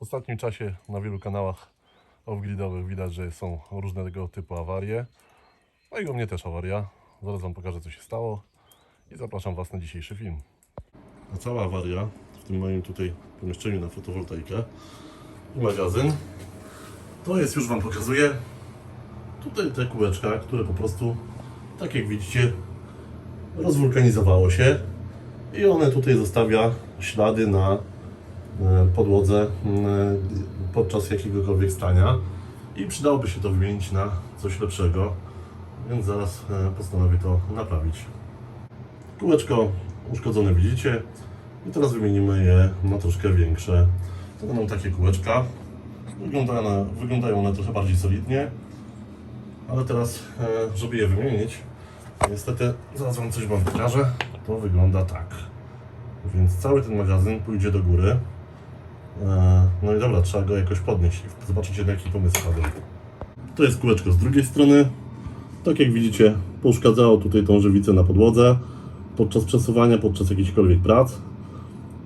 W ostatnim czasie na wielu kanałach off-gridowych widać, że są różnego typu awarie. No i u mnie też awaria. Zaraz Wam pokażę, co się stało i zapraszam Was na dzisiejszy film. A cała awaria w tym moim tutaj pomieszczeniu na fotowoltaikę i magazyn to jest, już Wam pokazuję, tutaj te kółeczka, które po prostu, tak jak widzicie, rozwulkanizowało się i one tutaj zostawia ślady na podłodze e, podczas jakiegokolwiek stania i przydałoby się to wymienić na coś lepszego, więc zaraz e, postanowię to naprawić. Kółeczko uszkodzone widzicie i teraz wymienimy je na troszkę większe. To będą takie kółeczka. Wyglądają one, wyglądają one trochę bardziej solidnie, ale teraz, e, żeby je wymienić, niestety zaraz Wam coś Wam pokażę. To wygląda tak. Więc cały ten magazyn pójdzie do góry. E, No i dobra, trzeba go jakoś podnieść i zobaczycie na jaki pomysł padłem. To jest kółeczko z drugiej strony. Tak jak widzicie, pouszkadzało tutaj tą żywicę na podłodze podczas przesuwania, podczas jakichkolwiek prac.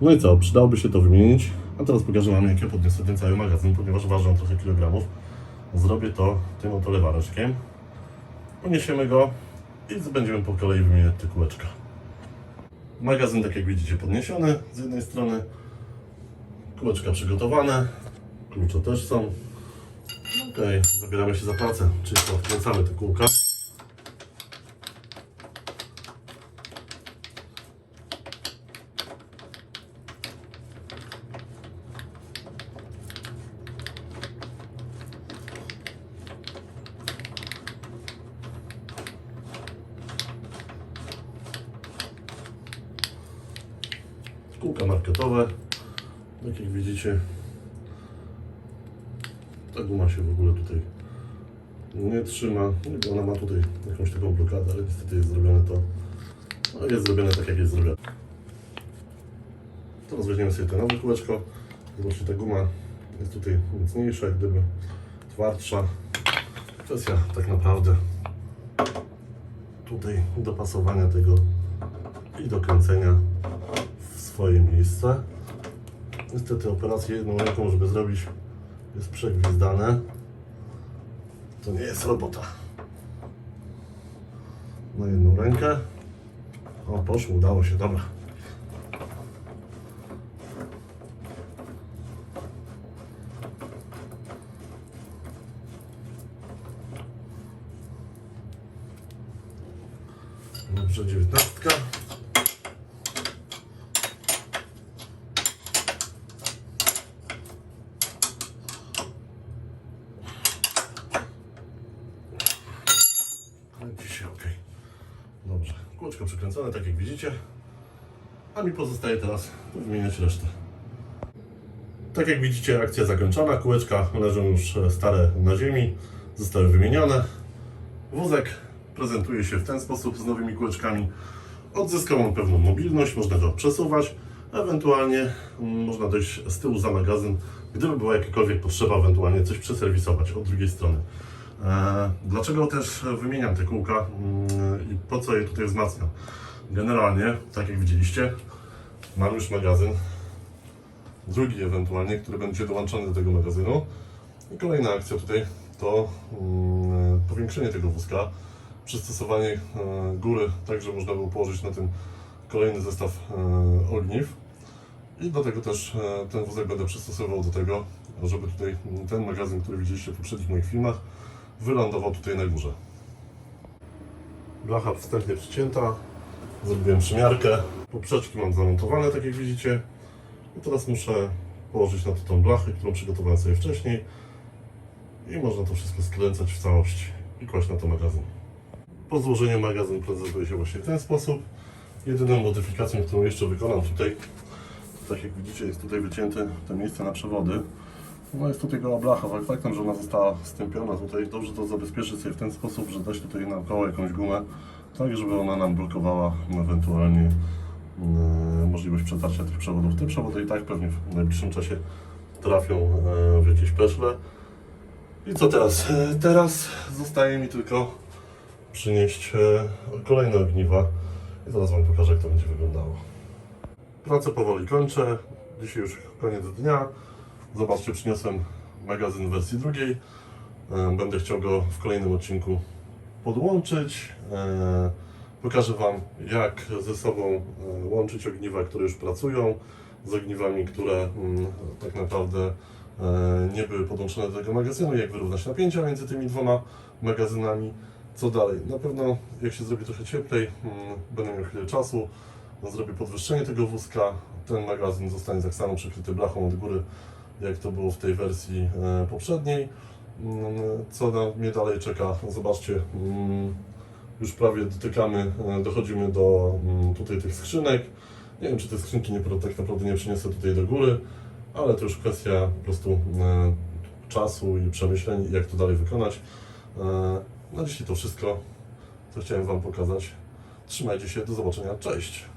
No i co, przydałoby się to wymienić. A teraz pokażę Wam, jak ja podniosę ten cały magazyn, ponieważ waży on trochę kilogramów. Zrobię to tym oto lewareczkiem. Uniesiemy go i będziemy po kolei wymieniać te kółeczka. Magazyn, tak jak widzicie, podniesiony z jednej strony. Kółeczka przygotowane. Klucze też są. Ok, zabieramy się za pracę, czyli odkręcamy te kółka. Kółka marketowe. Tak jak widzicie, ta guma się w ogóle tutaj nie trzyma. Bo Ona ma tutaj jakąś taką blokadę, ale niestety jest zrobione to. No jest zrobione tak jak jest zrobione. Teraz weźmiemy sobie to nowe kółeczko. Zobaczcie, ta guma jest tutaj mocniejsza, jak gdyby twardsza. Kwestia tak naprawdę tutaj dopasowania tego i dokręcenia w swoje miejsce. Niestety operację jedną ręką, żeby zrobić, jest przegwizdane. To nie jest robota. Na jedną rękę. O, poszło, udało się, dobra. Dobrze, dziewiętnastka. Ok. Dobrze, kółeczko przykręcone, tak jak widzicie. A mi pozostaje teraz wymieniać resztę. Tak jak widzicie, akcja zakończona. Kółeczka leżą już e, stare na ziemi, zostały wymienione. Wózek prezentuje się w ten sposób z nowymi kółeczkami. Odzyskał on pewną mobilność, można go przesuwać, ewentualnie mm, można dojść z tyłu za magazyn, gdyby była jakakolwiek potrzeba, ewentualnie coś przeserwisować od drugiej strony. E, Dlaczego też wymieniam te kółka mm, i po co je tutaj wzmacniam? Generalnie, tak jak widzieliście, mam już magazyn, drugi ewentualnie, który będzie dołączony do tego magazynu. I kolejna akcja tutaj to mm, powiększenie tego wózka, przystosowanie e, góry, tak żeby można było położyć na tym kolejny zestaw e, ogniw. I do tego też ten wózek będę przystosował do tego, żeby tutaj ten magazyn, który widzieliście w poprzednich moich filmach, wylądował tutaj na górze. Blacha wstępnie przycięta, zrobiłem przymiarkę. Poprzeczki mam zamontowane, tak jak widzicie. I teraz muszę położyć na to tą blachę, którą przygotowałem sobie wcześniej. I można to wszystko skręcać w całość i kłaść na to magazyn. Po złożeniu magazyn prezentuje się właśnie w ten sposób. Jedyną modyfikacją, którą jeszcze wykonam tutaj, tak jak widzicie, jest tutaj wycięte to miejsce na przewody. No jest tutaj goła blacha, fakt- faktem, że ona została stępiona tutaj, dobrze to zabezpieczyć sobie w ten sposób, że dać tutaj naokoło jakąś gumę, tak żeby ona nam blokowała ewentualnie e, możliwość przetarcia tych przewodów. Te przewody i tak pewnie w najbliższym czasie trafią e, w jakieś peszle. I co teraz? E, Teraz zostaje mi tylko przynieść e, kolejne ogniwa i zaraz Wam pokażę, jak to będzie wyglądało. Pracę powoli kończę. Dzisiaj już koniec dnia. Zobaczcie, przyniosłem magazyn w wersji drugiej. E, Będę chciał go w kolejnym odcinku podłączyć. E, Pokażę Wam, jak ze sobą e, łączyć ogniwa, które już pracują, z ogniwami, które mm, tak naprawdę nie były podłączone do tego magazynu, jak wyrównać napięcia między tymi dwoma magazynami. Co dalej? Na pewno, jak się zrobi trochę cieplej, mm, będę miał chwilę czasu, zrobię podwyższenie tego wózka. Ten magazyn zostanie tak samo przykryty blachą od góry, jak to było w tej wersji e, poprzedniej. Mm, Co mnie dalej czeka? Zobaczcie, mm, już prawie dotykamy, e, dochodzimy do mm, tutaj tych skrzynek. Nie wiem, czy te skrzynki nie, tak naprawdę nie przyniosę tutaj do góry, ale to już kwestia po prostu e, czasu i przemyśleń, jak to dalej wykonać. Na dzisiaj to wszystko, co chciałem Wam pokazać. Trzymajcie się, do zobaczenia, cześć!